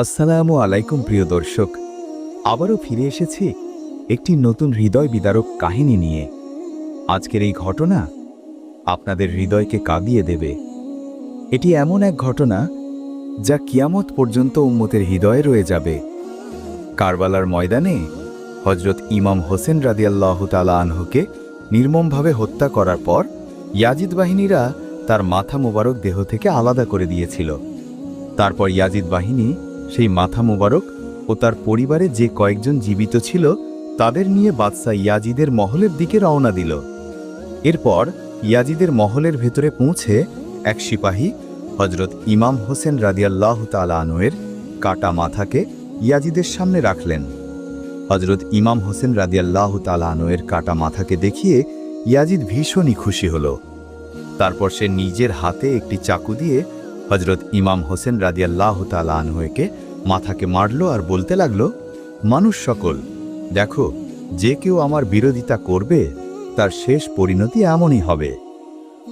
আসসালামু আলাইকুম, প্রিয় দর্শক। আবারও ফিরে এসেছি একটি নতুন হৃদয় বিদারক কাহিনী নিয়ে। আজকের এই ঘটনা আপনাদের হৃদয়কে কাঁদিয়ে দেবে। এটি এমন এক ঘটনা যা কিয়ামত পর্যন্ত উম্মতের হৃদয়ে রয়ে যাবে। কারবালার ময়দানে হজরত ইমাম হোসেন রাদিয়াল্লাহ তালা আনহুকে নির্মমভাবে হত্যা করার পর ইয়াজিদ বাহিনীরা তার মাথা মোবারক দেহ থেকে আলাদা করে দিয়েছিল। তারপর ইয়াজিদ বাহিনী সেই মাথা মোবারক ও তার পরিবারে যে কয়েকজন জীবিত ছিল, তাদের নিয়ে বাদশাহ ইয়াজিদের মহলের দিকে রওনা দিল। এরপর ইয়াজিদের মহলের ভেতরে পৌঁছে এক সিপাহী হজরত ইমাম হোসেন রাদিয়াল্লাহ তালা আনোয়ের কাটা মাথাকে ইয়াজিদের সামনে রাখলেন। হজরত ইমাম হোসেন রাদিয়াল্লাহ তালা আনোয়ের কাটা মাথাকে দেখিয়ে ইয়াজিদ ভীষণই খুশি হল। তারপর সে নিজের হাতে একটি চাকু দিয়ে হজরত ইমাম হোসেন রাদিয়াল্লাহ তালা আনহুকে মাথাকে মারল আর বলতে লাগল, মানুষ সকল, দেখো, যে কেউ আমার বিরোধিতা করবে, তার শেষ পরিণতি এমনই হবে।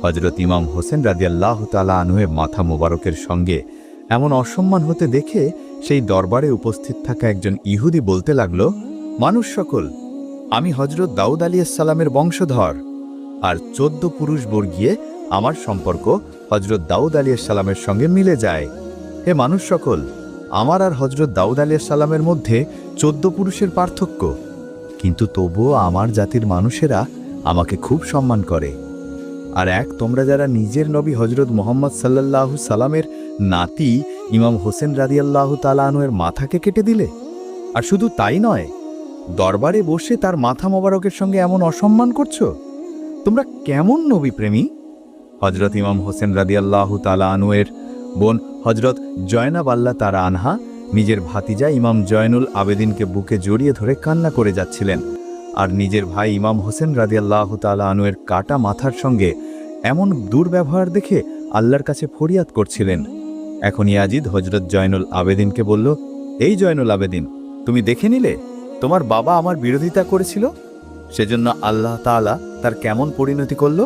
হজরত ইমাম হোসেন রাদিয়াল্লাহ তালা আনহুয়ের মাথা মোবারকের সঙ্গে এমন অসম্মান হতে দেখে সেই দরবারে উপস্থিত থাকা একজন ইহুদি বলতে লাগল, মানুষ সকল, আমি হজরত দাউদ আলিয়াসাল্লামের বংশধর, আর চোদ্দ পুরুষ বর্গিয়ে আমার সম্পর্ক হজরত দাউদ আলিয়াসাল্লামের সঙ্গে মিলে যায়। হে মানুষ সকল, আমার আর হজরত দাউদ আলিয়াসাল্লামের মধ্যে চোদ্দ পুরুষের পার্থক্য। কিন্তু তবুও আমার জাতির মানুষেরা আমাকে খুব সম্মান করে। আর এক, তোমরা যারা নিজের নবী হজরত মোহাম্মদ সাল্লাল্লাহু সালামের নাতি ইমাম হোসেন রাদিয়াল্লাহু তালানুয়ের মাথাকে কেটে দিলে? আর শুধু তাই নয়, দরবারে বসে তার মাথা মোবারকের সঙ্গে এমন অসম্মান করছ? তোমরা কেমন নবী প্রেমী হজরত ইমাম হোসেন রাদিয়াল্লাহু তালা আনুয়ের বোন হজরত জয়নাব আল্লাহ তারা আনহা নিজের ভাতিজা ইমাম জয়নুল আবেদিনকে বুকে জড়িয়ে ধরে কান্না করে যাচ্ছিলেন। আর নিজের ভাই ইমাম হোসেন রাদিয়াল্লাহ তালা আনুয়ের কাটা মাথার সঙ্গে এমন দুর্ব্যবহার দেখে আল্লাহর কাছে ফরিয়াদ করছিলেন। এখন ইয়াজিদ হজরত জয়নুল আবেদিনকে বলল, এই জয়নুল আবেদিন, তুমি দেখে নিলে? তোমার বাবা আমার বিরোধিতা করেছিল? সেজন্য আল্লাহ তাআলা তার কেমন পরিণতি করল?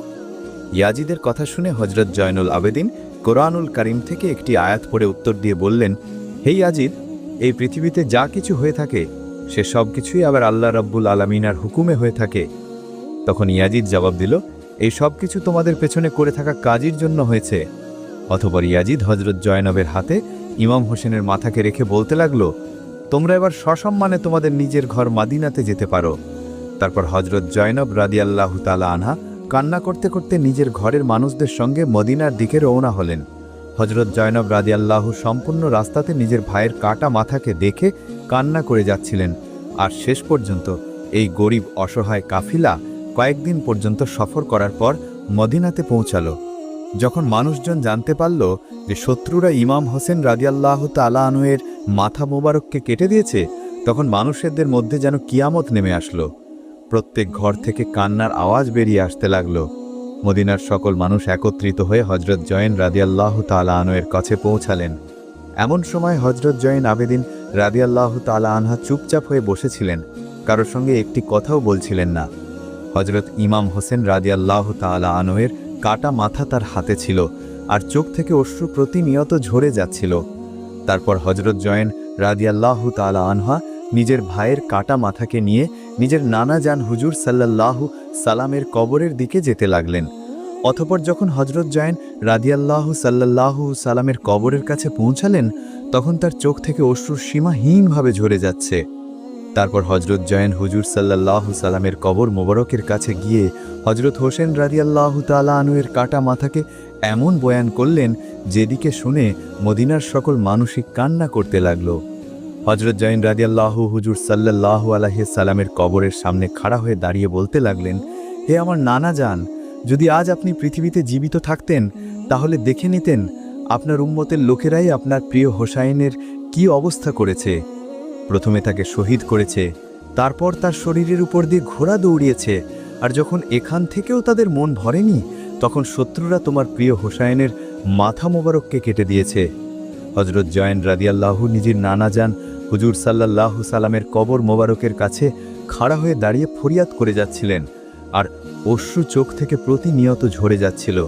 ইয়াজিদের কথা শুনে হজরত জয়নুল আবেদিন কোরআনুল করিম থেকে একটি আয়াত পড়ে উত্তর দিয়ে বললেন, হে ইয়াজিদ, এই পৃথিবীতে যা কিছু হয়ে থাকে, সে সব কিছুই আবার আল্লাহ রব্বুল আলমিনার হুকুমে হয়ে থাকে। তখন ইয়াজিদ জবাব দিল, এই সব কিছু তোমাদের পেছনে করে থাকা কাজের জন্য হয়েছে। অথবা ইয়াজিদ হজরত জয়নবের হাতে ইমাম হোসেনের মাথাকে রেখে বলতে লাগল, তোমরা এবার সসম্মানে তোমাদের নিজের ঘর মাদিনাতে যেতে পারো। তারপর হজরত জয়নব রাদিয়াল্লাহু তালা আনহা কান্না করতে করতে নিজের ঘরের মানুষদের সঙ্গে মদিনার দিকে রওনা হলেন। হজরত জয়নব রাদিয়াল্লাহু সম্পূর্ণ রাস্তাতে নিজের ভাইয়ের কাটা মাথাকে দেখে কান্না করে যাচ্ছিলেন। আর শেষ পর্যন্ত এই গরিব, অসহায় কাফিলা কয়েকদিন পর্যন্ত সফর করার পর মদিনাতে পৌঁছালো। যখন মানুষজন জানতে পারল যে শত্রুরা ইমাম হোসেন রাদিয়াল্লাহ তালা আনুয়ের মাথা মোবারককে কেটে দিয়েছে, তখন মানুষেরদের মধ্যে যেন কিয়ামত নেমে আসলো। প্রত্যেক ঘর থেকে কান্নার আওয়াজ বেরিয়ে আসতে লাগল। মদিনার সকল মানুষ একত্রিত হয়ে হজরত জয়েন রাদিয়াল্লাহ তালা আনোয়ের কাছে পৌঁছালেন। এমন সময় হজরত জয়েন আবেদিন রাদিয়াল্লাহ তালা আনহা চুপচাপ হয়ে বসেছিলেন, কারোর সঙ্গে একটি কথাও বলছিলেন না। হজরত ইমাম হোসেন রাদিয়াল্লাহ তালা আনোয়ের কাটা মাথা তার হাতে ছিল আর চোখ থেকে অশ্রু প্রতিনিয়ত ঝরে যাচ্ছিল। তারপর হজরত জয়েন রাদিয়াল্লাহ তালা আনহা নিজের ভাইয়ের কাটা মাথাকে নিয়ে নিজের নানা যান হুজুর সাল্লাল্লাহু সালামের কবরের দিকে যেতে লাগলেন। অথপর যখন হজরত জয়েন রাদিয়াল্লাহু সাল্লাল্লাহু সালামের কবরের কাছে পৌঁছালেন, তখন তার চোখ থেকে অশ্রুর সীমাহীনভাবে ঝরে যাচ্ছে। তারপর হজরত জয়েন হুজুর সাল্লাল্লাহু সালামের কবর মোবারকের কাছে গিয়ে হজরত হোসেন রাদিয়াল্লাহু তালা আনুয়ের কাটা মাথাকে এমন বয়ান করলেন, যেদিকে শুনে মদিনার সকল মানসিক কান্না করতে লাগল। হজরত জৈন রাদিয়াল্লাহু হুজুর সাল্লাল্লাহু আলাহি সালামের কবরের সামনে খাড়া হয়ে দাঁড়িয়ে বলতে লাগলেন, হে আমার নানা যান যদি আজ আপনি পৃথিবীতে জীবিত থাকতেন, তাহলে দেখে নিতেন আপনার উম্মতের লোকেরাই আপনার প্রিয় হোসাইনের কি অবস্থা করেছে। প্রথমে তাকে শহীদ করেছে, তারপর তার শরীরের উপর দিয়ে ঘোড়া দৌড়িয়েছে, আর যখন এখান থেকেও তাদের মন ভরেনি, তখন শত্রুরা তোমার প্রিয় হোসাইনের মাথা মোবারককে কেটে দিয়েছে। হজরত জয়েন রাদিয়াল্লাহু নিজের নানা যান হুজুর সাল্লাল্লাহু সালামের কবর মোবারকের কাছে খাড়া হয়ে দাঁড়িয়ে ফরিয়াদ করে যাচ্ছিলেন আর অশ্রু চোখ থেকে প্রতিনিয়ত ঝরে যাচ্ছিল।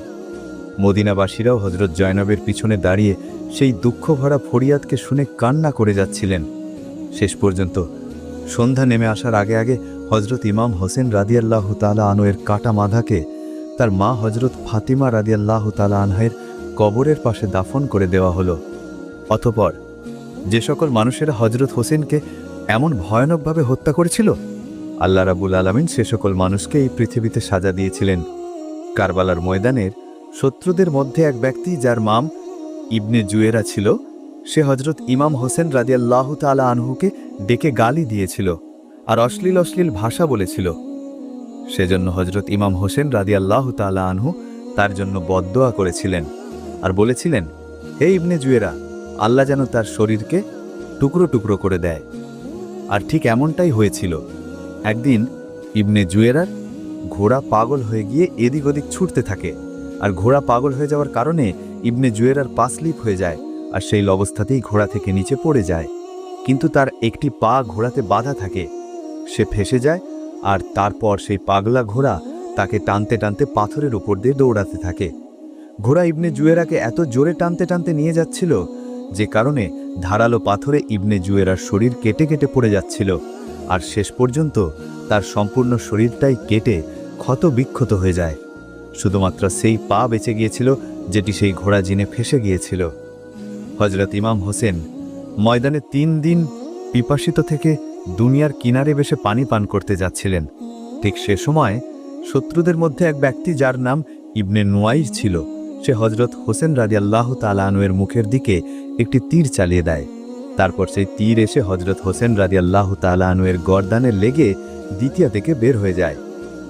মদিনাবাসীরাও হজরত জয়নবের পিছনে দাঁড়িয়ে সেই দুঃখ ভরা ফরিয়াদকে শুনে কান্না করে যাচ্ছিলেন। শেষ পর্যন্ত সন্ধ্যা নেমে আসার আগে আগে হজরত ইমাম হোসেন রাদিয়াল্লাহ তালা আনোয়ের কাটা মাধাকে তার মা হজরত ফাতিমা রাদিয়াল্লাহ তালা আনহের কবরের পাশে দাফন করে দেওয়া হলো। অতপর যে সকল মানুষেরা হজরত হোসেনকে এমন ভয়ানকভাবে হত্যা করেছিল? আল্লাহ রাবুল আলমিন সে সকল মানুষকে এই পৃথিবীতে সাজা দিয়েছিলেন। কারবালার ময়দানের শত্রুদের মধ্যে এক ব্যক্তি যার মাম ইবনে জুয়েরা ছিল, সে হজরত ইমাম হোসেন রাদিয়াল্লাহ তালা আনহুকে ডেকে গালি দিয়েছিল আর অশ্লীল অশ্লীল ভাষা বলেছিল। সেজন্য হজরত ইমাম হোসেন রাদিয়াল্লাহ তালা আনহু তার জন্য বদদোয়া করেছিলেন আর বলেছিলেন, হে ইবনে জুয়েরা আল্লাহ যেন তার শরীরকে টুকরো টুকরো করে দেয়। আর ঠিক এমনটাই হয়েছিল। একদিন ইবনে জুয়েরার ঘোড়া পাগল হয়ে গিয়ে এদিক ওদিক ছুটতে থাকে। আর ঘোড়া পাগল হয়ে যাওয়ার কারণে ইবনে জুয়েরার পা স্লিপ হয়ে যায় আর সেই অবস্থাতেই ঘোড়া থেকে নিচে পড়ে যায়। কিন্তু তার একটি পা ঘোড়াতে বাধা থাকে। সে ফেসে যায় আর তারপর সেই পাগলা ঘোড়া তাকে টানতে টানতে পাথরের উপর দিয়ে দৌড়াতে থাকে। ঘোড়া ইবনে জুয়েরাকে এত জোরে টানতে টানতে নিয়ে যাচ্ছিল যে কারণে ধারালো পাথরে ইবনে জুয়েরার শরীর কেটে কেটে পড়ে যাচ্ছিল, আর শেষ পর্যন্ত তার সম্পূর্ণ শরীরটাই কেটে ক্ষত বিক্ষত হয়ে যায়। শুধুমাত্র সেই পা বেঁচে গিয়েছিল, যেটি সেই ঘোড়া জিনে ফেসে গিয়েছিল। হজরত ইমাম হোসেন ময়দানে তিন দিন পিপাসিত থেকে দুনিয়ার কিনারে বেশে পানি পান করতে যাচ্ছিলেন। ঠিক সে সময় শত্রুদের মধ্যে এক ব্যক্তি যার নাম ইবনে নোয়াইর ছিল। সে হজরত হোসেন রাদিয়াল্লাহ তালানুয়ের মুখের দিকে একটি তীর চালিয়ে দেয়। তারপর সেই তীর এসে হজরত হোসেন রাদিয়াল্লাহ তালানুয়ের গরদানে লেগে দ্বিতীয় থেকে বের হয়ে যায়।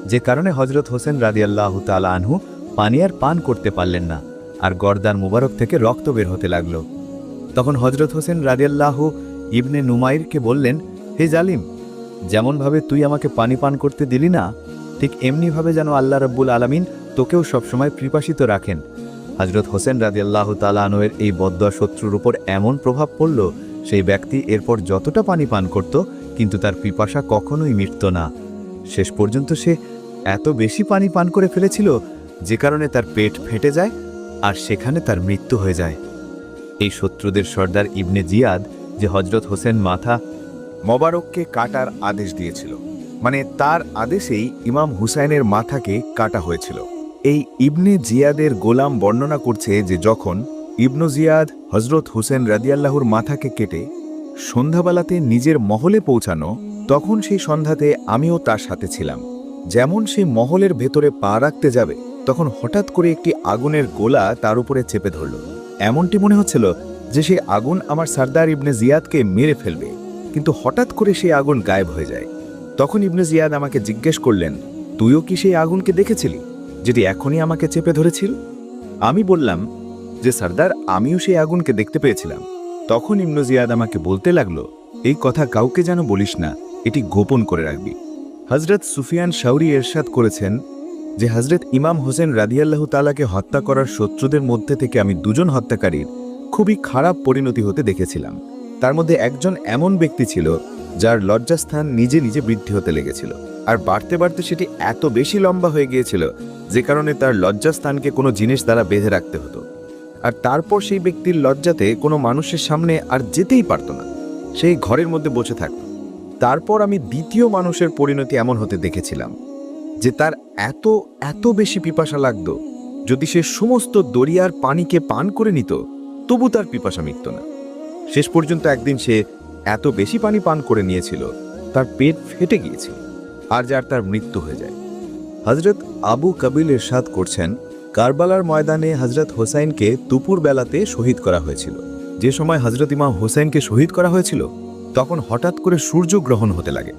যে কারণে হজরত হোসেন রাদিয়াল্লাহ তালা আনহু পানি আর পান করতে পারলেন না আর গর্দান মুবারক থেকে রক্ত বের হতে লাগল। তখন হজরত হোসেন রাদিয়াল্লাহু ইবনে নুমাইরকে বললেন, হে জালিম, যেমনভাবে তুই আমাকে পানি পান করতে দিলি না, ঠিক এমনিভাবে যেন আল্লাহ রব্বুল আলমিন তোকেও সবসময় কৃপাসিত রাখেন। হজরত হোসেন রাদিয়াল্লাহ তালানোয়ের এই বদ্দা শত্রুর উপর এমন প্রভাব পড়ল, সেই ব্যক্তি এরপর যতটা পানি পান করত, কিন্তু তার পিপাসা কখনোই মিটত না। শেষ পর্যন্ত সে এত বেশি পানি পান করে ফেলেছিল, যে কারণে তার পেট ফেটে যায় আর সেখানে তার মৃত্যু হয়ে যায়। এই শত্রুদের সর্দার ইবনে জিয়াদ যে হজরত হোসেন মাথা মোবারককে কাটার আদেশ দিয়েছিল মানে তার আদেশেই ইমাম হুসাইনের মাথাকে কাটা হয়েছিল। এই ইবনে জিয়াদের গোলাম বর্ণনা করছে যে যখন ইবনু জিয়াদ হজরত হুসেন রাদিয়াল্লাহুর মাথাকে কেটে সন্ধ্যাবেলাতে নিজের মহলে পৌঁছানো, তখন সেই সন্ধ্যাতে আমিও তার সাথে ছিলাম। যেমন সেই মহলের ভেতরে পা রাখতে যাবে, তখন হঠাৎ করে একটি আগুনের গোলা তার উপরে চেপে ধরল। এমনটি মনে হচ্ছিল যে সেই আগুন আমার সর্দার ইবনে জিয়াদকে মেরে ফেলবে, কিন্তু হঠাৎ করে সেই আগুন গায়েব হয়ে যায়। তখন ইবনে জিয়াদ আমাকে জিজ্ঞেস করলেন, তুইও কি সেই আগুনকে দেখেছিলি? যেটি এখনই আমাকে চেপে ধরেছিল? আমি বললাম যে, সর্দার, আমিও সেই আগুনকে দেখতে পেয়েছিলাম। তখন ইমনজিয়াদ আমাকে বলতে লাগল, এই কথা কাউকে যেন বলিস না, এটি গোপন করে রাখবি। হজরত সুফিয়ান শাউরি এরশাদ করেছেন যে হজরত ইমাম হোসেন রাদিয়াল্লাহু তালাকে হত্যা করার শত্রুদের মধ্যে থেকে আমি দুজন হত্যাকারীর খুবই খারাপ পরিণতি হতে দেখেছিলাম। তার মধ্যে একজন এমন ব্যক্তি ছিল যার লজ্জাস্থান নিজে নিজে বৃদ্ধি হতে লেগেছিল। আর বাড়তে বাড়তে সেটি এত বেশি লম্বা হয়ে গিয়েছিল যে কারণে তার লজ্জাস্থানকে কোনো জিনিস দ্বারা বেঁধে রাখতে হতো। আর তারপর সেই ব্যক্তির লজ্জাতে কোনো মানুষের সামনে আর যেতেই পারত না। সেই ঘরের মধ্যে বসে থাকত। তারপর আমি দ্বিতীয় মানুষের পরিণতি এমন হতে দেখেছিলাম যে তার এত এত বেশি পিপাসা লাগত, যদি সে সমস্ত দরিয়ার পানিকে পান করে নিত, তবু তার পিপাসা মিটত না। শেষ পর্যন্ত একদিন সে এত বেশি পানি পান করে নিয়েছিল, তার পেট ফেটে গিয়েছিল। আর যার তার মৃত্যু হয়ে যায়। হজরত আবু কাবিল এরশাদ করছেন, কারবালার ময়দানে হজরত হোসাইনকে দুপুর বেলাতে শহীদ করা হয়েছিল। যে সময় হজরত ইমাম হোসাইনকে শহীদ করা হয়েছিল, তখন হঠাৎ করে সূর্য গ্রহণ হতে লাগে।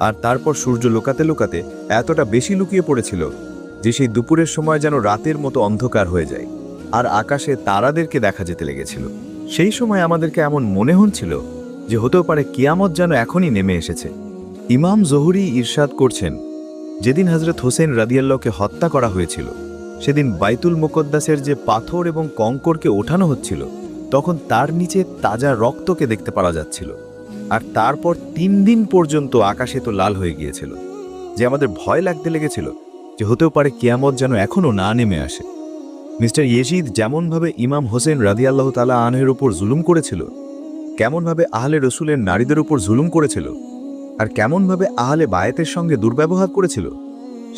আর তারপর সূর্য লুকাতে লুকাতে এতটা বেশি লুকিয়ে পড়েছিল যে সেই দুপুরের সময় যেন রাতের মতো অন্ধকার হয়ে যায়। আর আকাশে তারাদেরকে দেখা যেতে লেগেছিল। সেই সময় আমাদেরকে এমন মনে হচ্ছিল যে হতেও পারে কিয়ামত যেন এখনই নেমে এসেছে। ইমাম জহুরি ইরশাদ করছেন, যেদিন হজরত হোসেন রাদিয়াল্লাহকে হত্যা করা হয়েছিল, সেদিন বাইতুল মুকদ্দাসের যে পাথর এবং কঙ্করকে ওঠানো হচ্ছিল, তখন তার নিচে তাজা রক্তকে দেখতে পাওয়া যাচ্ছিল। আর তারপর তিন দিন পর্যন্ত আকাশে তো লাল হয়ে গিয়েছিল, যে আমাদের ভয় লাগতে লেগেছিল, যে হতেও পারে কিয়ামত যেন এখনও না নেমে আসে। মিস্টার ইয়েজিদ যেমনভাবে ইমাম হোসেন রাদি আল্লাহ তালা আনহের উপর জুলুম করেছিল, কেমনভাবে আহলে রসুলের নারীদের উপর জুলুম করেছিল আর কেমনভাবে আহলে বায়েতের সঙ্গে দুর্ব্যবহার করেছিল,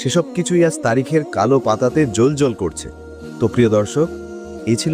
সেসব কিছুই আজ তারিখের কালো পাতাতে জল করছে। তো প্রিয় দর্শক এ ছিল